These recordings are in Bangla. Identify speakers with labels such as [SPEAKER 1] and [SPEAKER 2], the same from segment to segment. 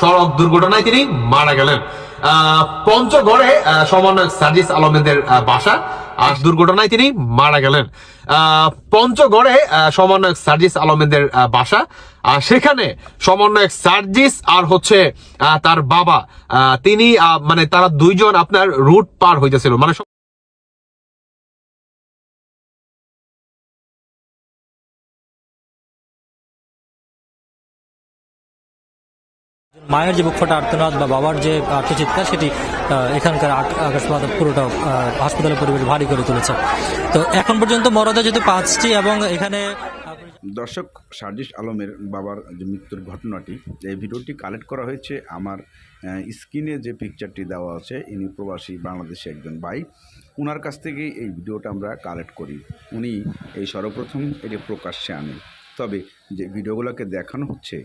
[SPEAKER 1] সড়ক দুর্ঘটনায় তিনি মারা গেলেন। পঞ্চগড়ে সমন্বয়ক সাজিস আলমেদের বাসা। আর দুর্ঘটনায় তিনি মারা গেলেন। পঞ্চগড়ে সমন্বয়ক সার্জিস আলমেদের বাসা। আর সেখানে সমন্বয়ক সার্জিস আর হচ্ছে তার বাবা। তিনি মানে তারা দুইজন আপনার রুট পার হইতেছিল। মানে
[SPEAKER 2] মায়ের যে বুকফাটা আর্তনাদ বা বাবার যে আর্তচিৎকার সেটি এখানকার আকাশপাত পুরোটা হাসপাতালের পরিবেশ ভারী করে তুলেছে। তো এখন পর্যন্ত মরদে যেহেতু পাঁচটি এবং এখানে,
[SPEAKER 3] দর্শক, সার্জিস আলমের বাবার যে মৃত্যুর ঘটনাটি, এই ভিডিওটি কালেক্ট করা হয়েছে আমার স্ক্রিনে যে পিকচারটি দেওয়া আছে, ইনি প্রবাসী বাংলাদেশে একজন ভাই ওনার কাছ থেকেই এই ভিডিওটা আমরা কালেক্ট করি। উনি এই সর্বপ্রথম এটি প্রকাশ্যে আনে তবে যে ভিডিওগুলোকে দেখানো হচ্ছে,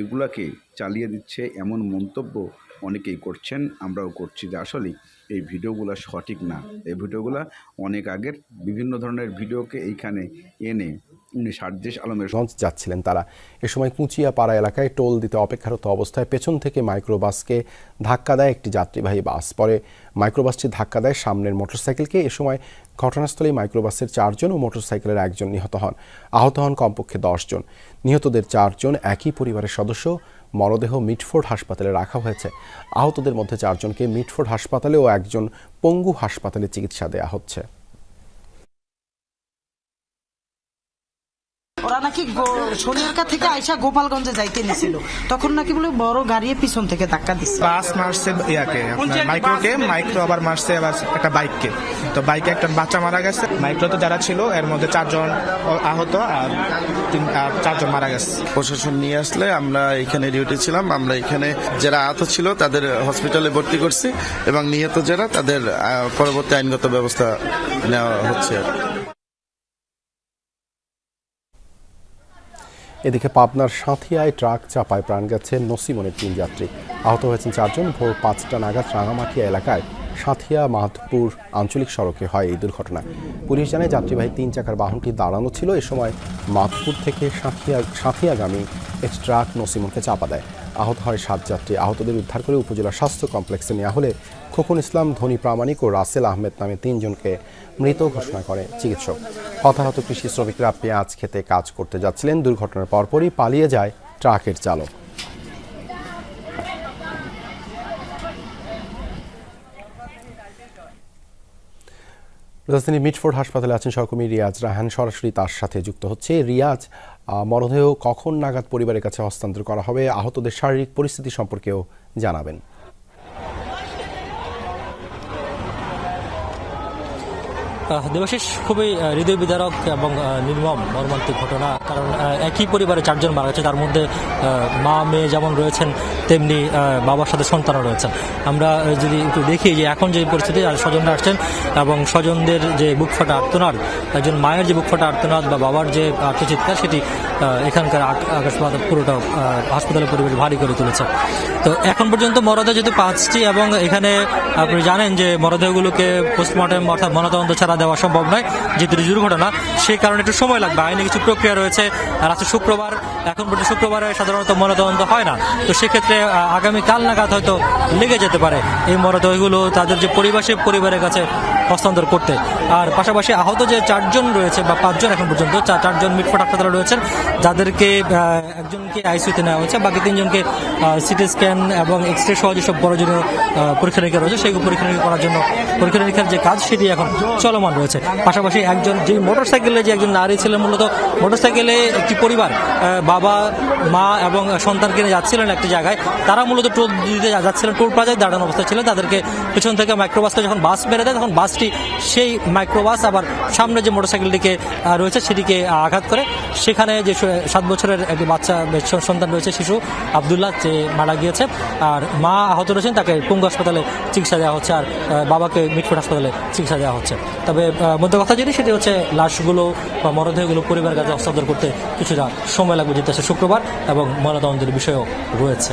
[SPEAKER 3] এগুলাকে চালিয়ে দিচ্ছে এমন মন্তব্য অনেকেই করছেন, আমরাও করছি যে আসলে এই ভিডিওগুলো সঠিক না। এই ভিডিওগুলো অনেক আগের বিভিন্ন ধরনের ভিডিওকে এইখানে এনে সার্জিস আলমের
[SPEAKER 4] গঞ্জ যাচ্ছিলেন তারা। এ সময় কুচিয়া পাড়া এলাকায় টোল দিতে অপেক্ষারত অবস্থায় পেছন থেকে মাইক্রোবাসকে ধাক্কা দেয় একটি যাত্রীবাহী বাস। পরে মাইক্রোবাসটি ধাক্কা দেয় সামনের মোটরসাইকেলকে। এ সময় ঘটনাস্থলে মাইক্রোবাসের চারজন ও মোটরসাইকেলের একজন নিহত হন। আহত হন কমপক্ষে দশজন নিহতদের চারজন একই পরিবারের সদস্য। মরদেহ মিটফোর্ড হাসপাতালে রাখা হয়েছে। আহতদের মধ্যে চারজনকে মিটফোর্ড হাসপাতালে ও একজন পঙ্গু হাসপাতালে চিকিৎসা দেওয়া হচ্ছে।
[SPEAKER 5] ওরা নাকি সোনিয়ারকা থেকে আইসা গোপালগঞ্জে যাইতে নিছিল। তখন নাকি বলে বড় গাড়ি পিছন থেকে ধাক্কা দিচ্ছে
[SPEAKER 6] বাস মারছে ইয়াকে মাইক্রোকে মাইক্রো আবার মারছে আবার একটা বাইককে। তো বাইকে একটা বাচ্চা মারা গেছে। মাইক্রোতে যারা ছিল এর মধ্যে চারজন আহত আর তিন আর চারজন মারা গেছে।
[SPEAKER 7] প্রশাসন নিয়ে আসলে আমরা এখানে ডিউটি ছিলাম। আমরা এখানে যারা আহত ছিল তাদের হসপিটালে ভর্তি করছি এবং নিহত যারা তাদের পরবর্তী আইনগত ব্যবস্থা নেওয়া হচ্ছে আর কি।
[SPEAKER 4] এদিকে পাবনার সাঁথিয়ায় ট্রাক চাপায় প্রাণ গেছে নসিমনের তিন যাত্রী। আহত হয়েছেন চারজন। ভোর পাঁচটা নাগাদ রাঙামাটিয়া এলাকায় সাঁথিয়া মাধপুর আঞ্চলিক সড়কে হয় এই দুর্ঘটনা। পুলিশ জানায়, যাত্রীবাহী তিন চাকার বাহনটি দাঁড়ানো ছিল। এ সময় মাধপুর থেকে সাঁথিয়া সাঁথিয়াগামী এক ট্রাক নসিমনকে চাপা দেয়। আহত হয় সাত যাত্রী। আহতদের উদ্ধার করে উপজেলা স্বাস্থ্য কমপ্লেক্সে নেওয়া হলে খোকন ইসলাম, ধনী প্রামাণিক ও রাসেল আহমেদ নামে তিনজনকে মৃত ঘোষণা করে চিকিৎসক। হতাহত কৃষি শ্রমিকরা পেঁয়াজ খেতে কাজ করতে যাচ্ছিলেন। দুর্ঘটনার পরপরই পালিয়ে যায় ট্রাকের চালক। রাজধানী মিটফোর্ড হাসপাতালে আছেন সহকর্মী রিয়াজ রাহান সরাসরি তার সাথে যুক্ত হচ্ছে রিয়াজ। মরদেহ কখন নাগাদ পরিবারের কাছে হস্তান্তর করা হবে? আহতদের শারীরিক পরিস্থিতি সম্পর্কেও জানাবেন।
[SPEAKER 2] দেবাশিস, খুবই হৃদয় বিদারক এবং নির্মম মর্মান্তিক ঘটনা। কারণ একই পরিবারে চারজন মারা গেছে, তার মধ্যে মা, মেয়ে যেমন রয়েছেন, তেমনি বাবার সাথে সন্তানও রয়েছেন। আমরা যদি একটু দেখি যে এখন যে পরিস্থিতি, আর স্বজনরা আসছেন, এবং স্বজনদের যে বুক ফাটা আর্তনাদ, একজন মায়ের যে বুক ফাটা আর্তনাদ বা বাবার যে আর্তচিৎকার সেটি এখানকার আক- আকাশপাত পুরোটা হাসপাতালের পরিবেশ ভারী করে তুলেছে। তো এখন পর্যন্ত মরদেহ যেহেতু পাঁচটি, এবং এখানে আপনি জানেন যে মরদেহগুলোকে পোস্টমর্টম অর্থাৎ ময়নাতদন্ত ছাড়া দেওয়া সম্ভব নয়। যেহেতু দুর্ঘটনা, সেই কারণে একটু সময় লাগবে। আইনে কিছু প্রক্রিয়া রয়েছে। আর আজকে শুক্রবার, এখন পর্যন্ত শুক্রবারে সাধারণত ময়নাতদন্ত হয় না। তো সেক্ষেত্রে আগামীকাল আগামী কাল নাগাদ হয়তো লেগে যেতে পারে। এই মরদেহগুলো তাদের যে পরিবার পরিবারের কাছে হস্তান্তর করতে। আর পাশাপাশি আহত যে চারজন রয়েছে বা পাঁচজন এখন পর্যন্ত চারজন মিটফোট হাসপাতালে রয়েছেন, যাদেরকে একজনকে আইসিউতে নেওয়া হয়েছে, বাকি তিনজনকে সিটি স্ক্যান এবং এক্স রে সহ যেসব প্রয়োজনীয় পরীক্ষা নিরীক্ষা রয়েছে, সেই পরীক্ষা নিরীক্ষা করার জন্য পরীক্ষা নিরীক্ষার যে কাজ, সেটি এখন চলমান রয়েছে। পাশাপাশি একজন, যে মোটরসাইকেলে যে একজন নারী ছিলেন মূলত, মোটরসাইকেলে একটি পরিবার বাবা, মা এবং সন্তানকে নিয়ে যাচ্ছিলেন একটি জায়গায়, তারা মূলত টোল দিতে যাচ্ছিলেন, টোল প্লাজায় দাঁড়ানো অবস্থায় ছিলেন। তাদেরকে পেছন থেকে মাইক্রোবাসকে যখন বাস মেরে দেয়, তখন বাসটি সেই মাইক্রোবাস আবার সামনে যে মোটরসাইকেলটিকে রয়েছে সেটিকে আঘাত করে। সেখানে যে সাত বছরের একটি বাচ্চা সন্তান রয়েছে, শিশু আবদুল্লাহ, যে মারা গিয়েছে। আর মা আহত রয়েছেন, তাকে পঙ্গু হাসপাতালে চিকিৎসা দেওয়া হচ্ছে, আর বাবাকে মিটফোট হাসপাতালে চিকিৎসা দেওয়া হচ্ছে। তবে মধ্যে কথা যেটি সেটি হচ্ছে লাশগুলো বা মরদেহগুলো পরিবারের কাছে হস্তান্তর করতে কিছুটা সময় লাগবে, যেতে শুক্রবার, এবং ময়নাতদন্তের বিষয়ও রয়েছে।